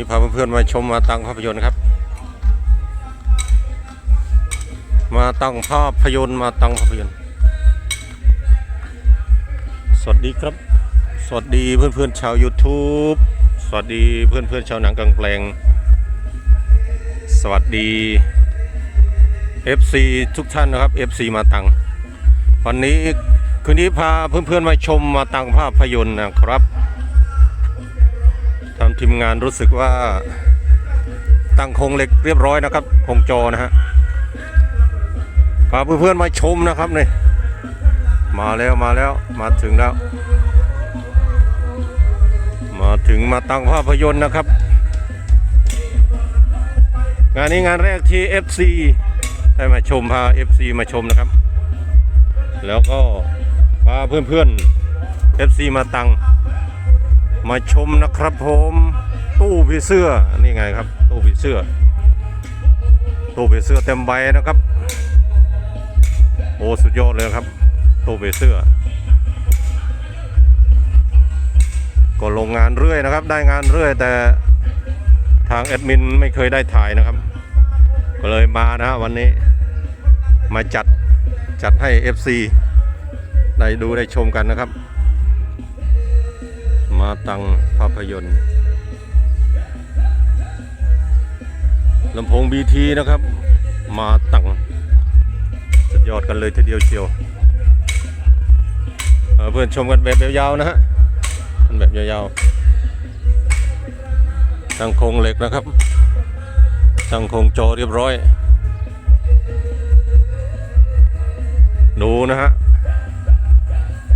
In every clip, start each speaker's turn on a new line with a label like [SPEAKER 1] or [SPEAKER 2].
[SPEAKER 1] นี้พาเพื่อนๆมาชมมาตั้งภาพยนตร์ครับ มาตั้งภาพยนตร์มาตั้งภาพยนตร์ สวัสดีครับ สวัสดีเพื่อนๆชาว YouTube สวัสดีเพื่อนๆชาวหนังกลางแปลง สวัสดี FC ทุกท่านนะครับ FC มาตังวันนี้คืนนี้พาเพื่อนๆมาชมมาตังภาพยนตร์นะครับ ทีมงานรู้สึกว่าตั้งโครงเหล็กเรียบร้อยนะครับโครงจอนะฮะพาเพื่อนๆมาชมนะครับนี่มาแล้วมาแล้วมาถึงแล้ว มาถึงมาตั้งภาพยนตร์นะครับ งานนี้งานแรกที่ FC ได้มาชมพา FC มาชมนะครับ แล้วก็พาเพื่อนๆ FC มาตั้ง มาชมนะครับผมตู้ผีเสื้อนี่ไงครับ ตู้ผีเสื้อ ตู้ผีเสื้อเต็มใบนะครับ โอ้สุดยอดเลยครับ ตู้ผีเสื้อ ก็ลงงานเรื่อยนะครับ ได้งานเรื่อยแต่ทางแอดมินไม่เคยได้ถ่ายนะครับ ก็เลยมานะฮะวันนี้มาจัดจัดให้ FC ได้ดูได้ชมกันนะครับ มาตังภาพยนตร์ลำโพงบีทีนะครับ มาตังสุดยอดกันเลยทีเดียวเชียวเเพื่อนชมกันแบบยาวๆนะฮะมันแบบยาวๆตั้งโครงเหล็กนะครับตั้งโครงจอเรียบร้อย ดูนะฮะ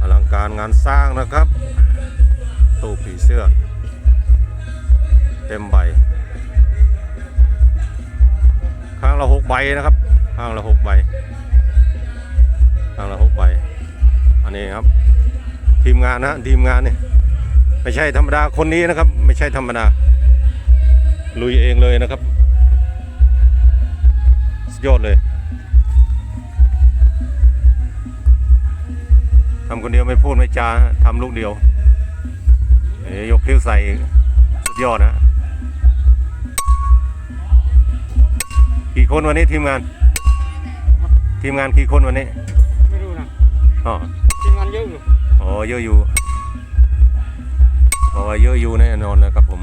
[SPEAKER 1] อลังการงานสร้างนะครับ ตูผีเสื้อ เต็มใบ ข้างละหกใบนะครับ ข้างละหกใบ ข้างละหกใบ อันนี้ครับ ทีมงานนะทีมงานนี่ไม่ใช่ธรรมดาคนนี้นะครับ ไม่ใช่ธรรมดา ลุยเองเลยนะครับสุดยอดเลยทำคนเดียวไม่พูดไม่จาทำลูกเดียว เอ้ยยกคิ้วใส่สุดยอดนะ กี่คนวันนี้ทีมงาน ทีมงานกี่คนวันนี้
[SPEAKER 2] ไม่รู้นะ
[SPEAKER 1] อ๋อ
[SPEAKER 2] ทีมงานเยอะอยู่
[SPEAKER 1] อ๋อเยอะอยู่บอกว่าเยอะอยู่แน่นอนนะครับผม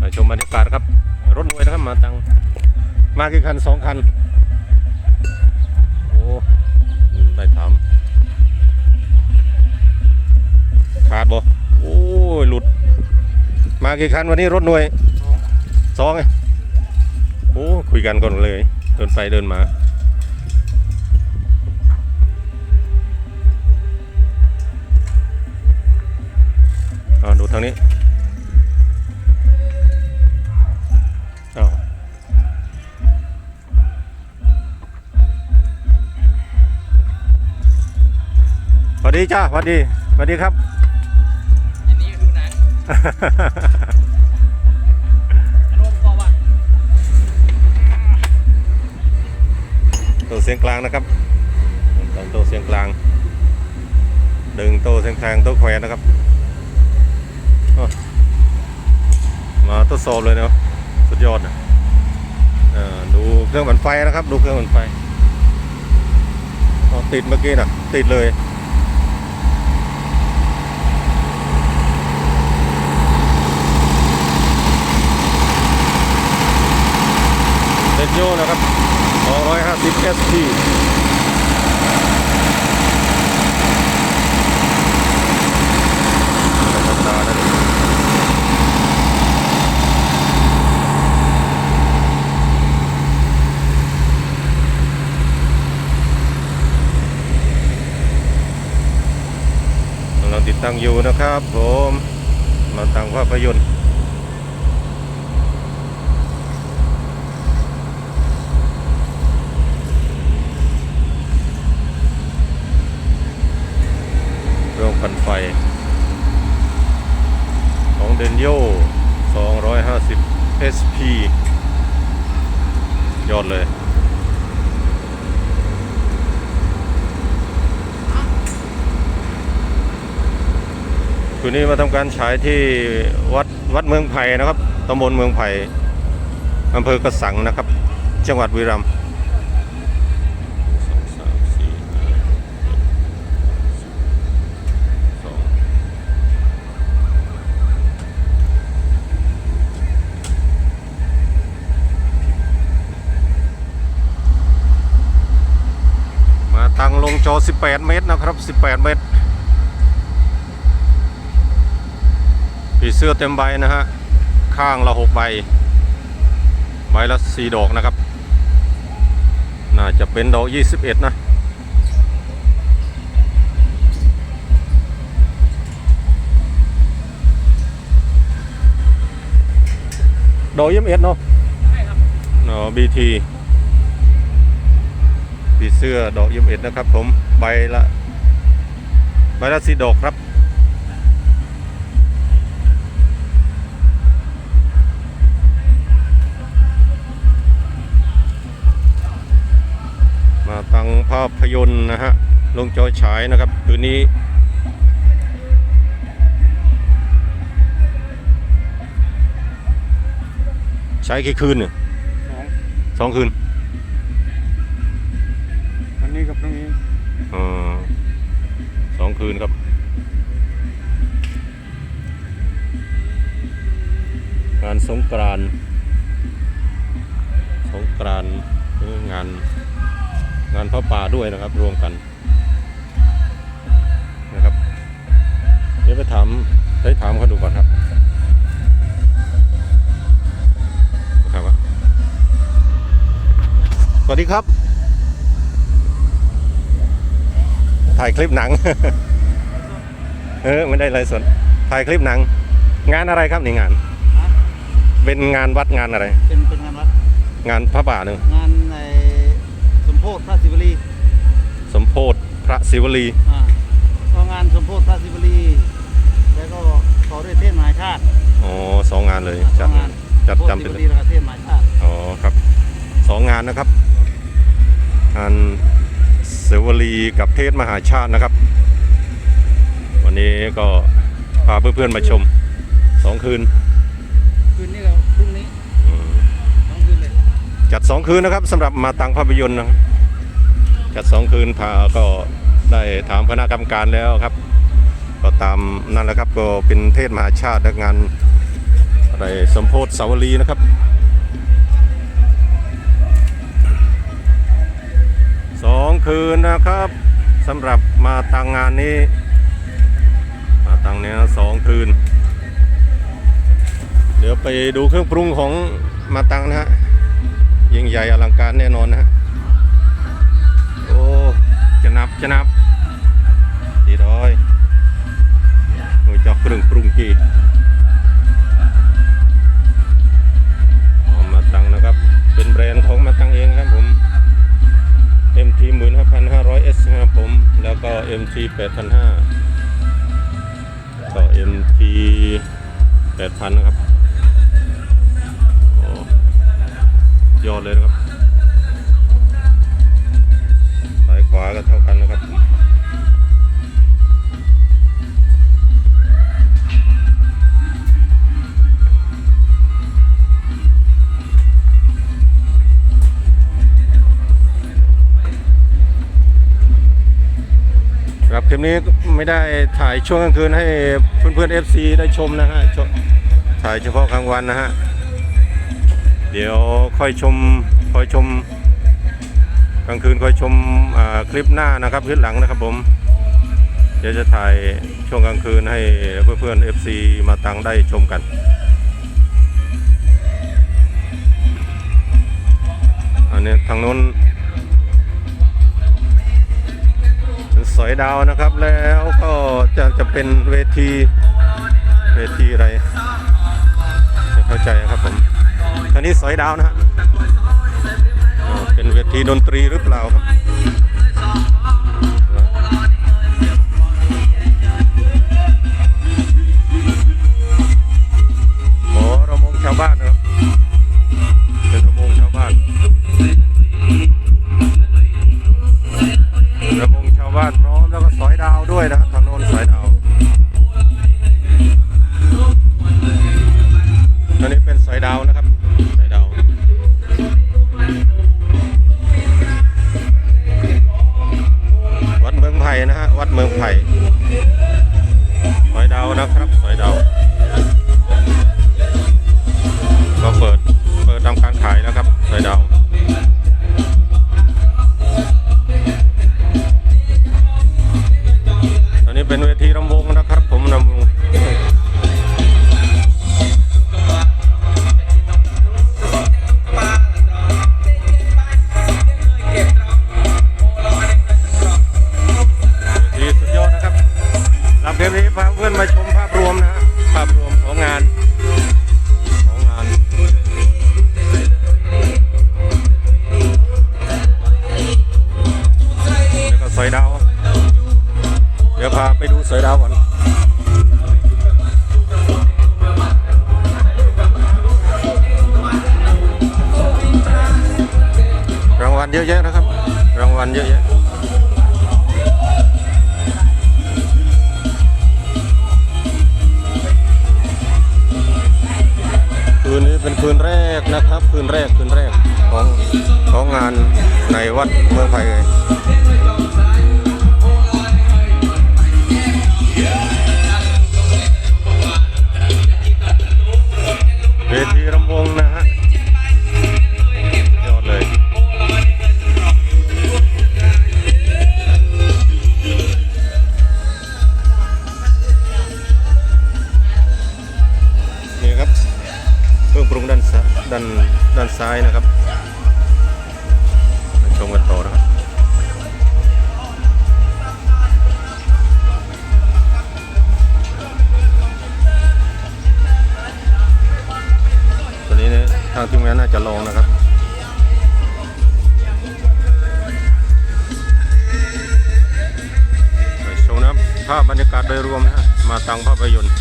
[SPEAKER 1] มาชมบรรยากาศครับ รถหน่วยนะครับมาตังมากี่คันสองคัน โอ้ได้ทำ ขาดบ่โอ้ยหลุด มากี่คันวันนี้รถหน่วยสองไงโอ้คุยกันก่อนเลย เดินไปเดินมาอาดูทางนี้เอาสวัสดีจ้าสวัสดีสวัสดีครับ ตัวเสียงกลางนะครับตั้งโตัวเสียงกลาง ดึงโตัวเสียงแทงโตัวแขวนนะครับ มาทดสอบเลยเนาะสุดยอดนะเอ่อดูเครื่องปั่นไฟนะครับ ดูเครื่องปั่นไฟติดเมื่อกี้นะติดเลย เดน โยนะครับ250 SP กำลังติดตั้งอยู่นะครับผม มาตั้งภาพยนตร์ เครื่องปั่นไฟ ของเดนโย250 SP ยอดเลยคืนนี้มาทำการฉายที่วัดวัดเมืองไผ่นะครับตำบลเมืองไผ่อำเภอกระสังนะครับ จังหวัดวีรัมย์ ตั้งลงจอ 18 เมตรนะครับ 18 เมตรผีเสื้อเต็มใบนะฮะ ข้างละหกใบ ใบละสี่ดอกนะครับ น่าจะเป็นดอกยี่สิบเอ็ดนะดอกยี่สิบเอ็ดเนาะ
[SPEAKER 2] ใช่ครับ
[SPEAKER 1] เนาะบีที ผีเสื้อดอกยี่สิบเอ็ดนะครับ ผมใบละใบละสี่ดอกครับ มาตั้งภาพยนตร์นะฮะ ลงจอฉายนะครับคืนนี้ใช้กี่คืนเนี่ย
[SPEAKER 2] สอง
[SPEAKER 1] สองคืน
[SPEAKER 2] วันนี้กับพรุ่งนี้
[SPEAKER 1] อ่าสองคืนครับงานสงกรานสงกรานงานงานพระป่าด้วยนะครับ รวมกันนะครับ เดี๋ยวไปถามไปถามเขาดูก่อนครับครับ สวัสดีครับ ถ่ายคลิปหนัง เออไม่ได้ไลฟ์สดถ่ายคลิปหนัง งานอะไรครับนี่งาน
[SPEAKER 3] ฮะ
[SPEAKER 1] เป็นงานวัดงานอะไร
[SPEAKER 3] เป็นเป็นงานวัด
[SPEAKER 1] งานพระป่าหนึ่ง
[SPEAKER 3] งานในสมโพธิพระศิวลี
[SPEAKER 1] สมโพธิพระศิวลี
[SPEAKER 3] อ่าก็งานสมโพธิพระศิวลีแล้วก็ต่อด้วยเทศมหาชาติ
[SPEAKER 1] อ๋อสองงานเลย
[SPEAKER 3] อ่า
[SPEAKER 1] จัด
[SPEAKER 3] สองงาน
[SPEAKER 1] จัด
[SPEAKER 3] สมโพธิ
[SPEAKER 1] จำ
[SPEAKER 3] ศิ
[SPEAKER 1] เป็น
[SPEAKER 3] วลีแล้วก็เทศมหาชาติ
[SPEAKER 1] อ๋อครับสองงานนะครับงาน ศิวลีกับเทศมหาชาตินะครับ วันนี้ก็พาเพื่อนๆมาชมสองคืน
[SPEAKER 3] คืนนี้ก็พรุ่งนี้
[SPEAKER 1] อืม
[SPEAKER 3] สองคืนเลย
[SPEAKER 1] จัดสองคืนนะครับสำหรับมาตังภาพยนตร์นะครับจัดสองคืนพาก็ได้ถามคณะกรรมการแล้วครับ ก็ตามนั่นแหละครับก็เป็นเทศมหาชาติและงานอะไรสมโพธิสาวรีนะครับ คืนนะครับสำหรับมาตังงานนี้ มาตังเนี้ยสองคืน เดี๋ยวไปดูเครื่องปรุงของมาตังนะฮะยิ่งใหญ่อลังการแน่นอนนะฮะโอ้จะนับจะนับตีร้อยโอ้ยจอกเครื่องปรุงกีมาตังนะครับ เป็นแบรนด์ของมาตังเองครับผม MT 15,500 S ครับผม แล้วก็ MT 8,500ก็ MT 8,000นะครับยอดเลยนะครับซ้ายขวาก็เท่ากันนะครับ คลิปนี้ไม่ได้ถ่ายช่วงกลางคืนให้เพื่อนๆ FC ได้ชมนะฮะถ่ายเฉพาะกลางวันนะฮะ เดี๋ยวค่อยชมค่อยชม กลางคืนค่อยชมคลิปหน้านะครับคลิปหลังนะครับผม เดี๋ยวจะถ่ายช่วงกลางคืนให้เพื่อนๆ FC มาตังได้ชมกันอันนี้ทางนู้น อยดาวนะครับ แล้วก็จะจะเป็นเวทีเวทีอะไรไม่เข้าใจครับผมอันนี้สอยดาวนะฮะเป็นเวทีดนตรีหรือเปล่าครับ ดาวด้วยนะครับางทีมงานน่าจะลองนะครับชมนะภาพบรรยากาศโดยรวมนะมาตังภาพยนตร์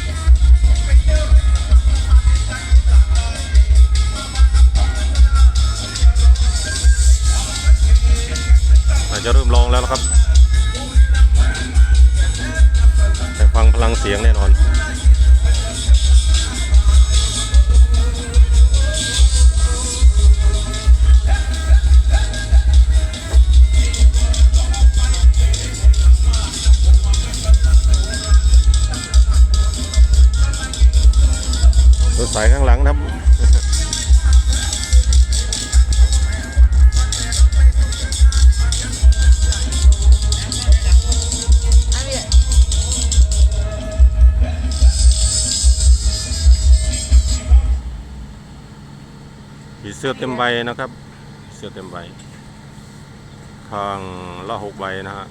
[SPEAKER 1] จะเริ่มลองแล้วครับไปฟังพลังเสียงแน่นอน ผีเสื้อเต็มใบนะครับ เสื้อเต็มใบ ข้างละหกใบนะฮะ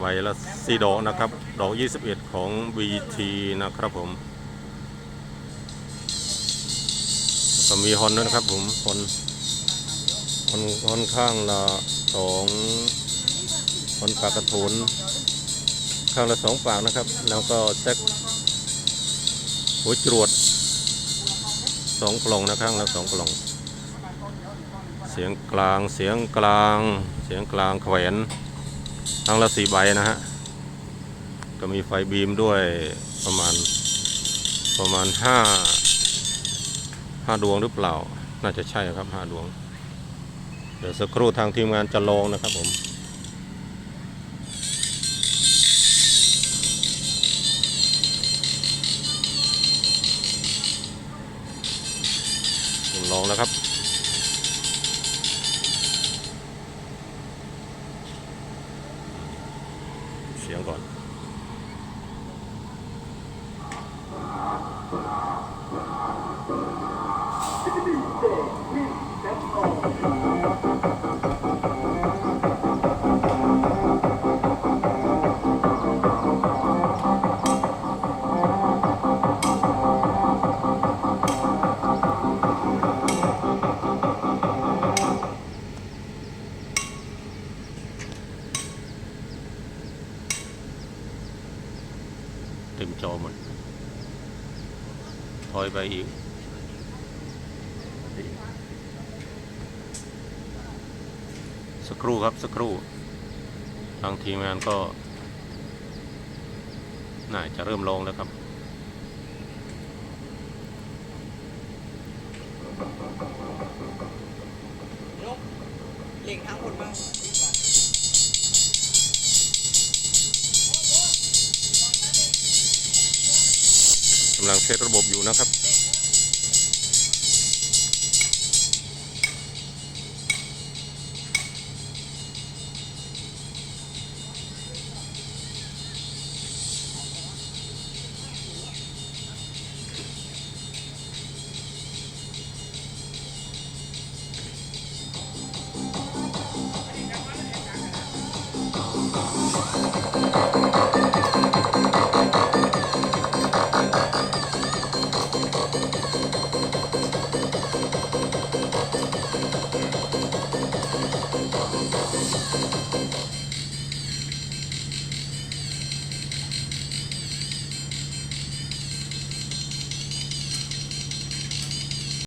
[SPEAKER 1] ใบละสี่ดอกนะครับ ดอก21ของ BT นะครับผมก็มีฮอนด้วยนะครับผมฮอนฮอนฮอนข้างละสองฮอนปากกระโถนข้างละสองปากนะครับ แล้วก็แซกหัวจรวด สองกล่องนะข้างละสองกล่อง เสียงกลางเสียงกลางเสียงกลางแขวนข้งละสี่ใบนะฮะก็มีไฟบีมด้วยประมาณประมาณห้าห้าดวงหรือเปล่า น่าจะใช่ครับห้าดวง เดี๋ยวสักครู่ทางทีมงานจะลองนะครับผม ลองแล้วครับ อยไปอีกสักครู่ครับสักครู่ ทางทีมงานก็ น่าจะเริ่มลงแล้วครับยก
[SPEAKER 4] เหล่งทั้งคนบ้าำ
[SPEAKER 1] ลังเซตระบบอยู่นะครับ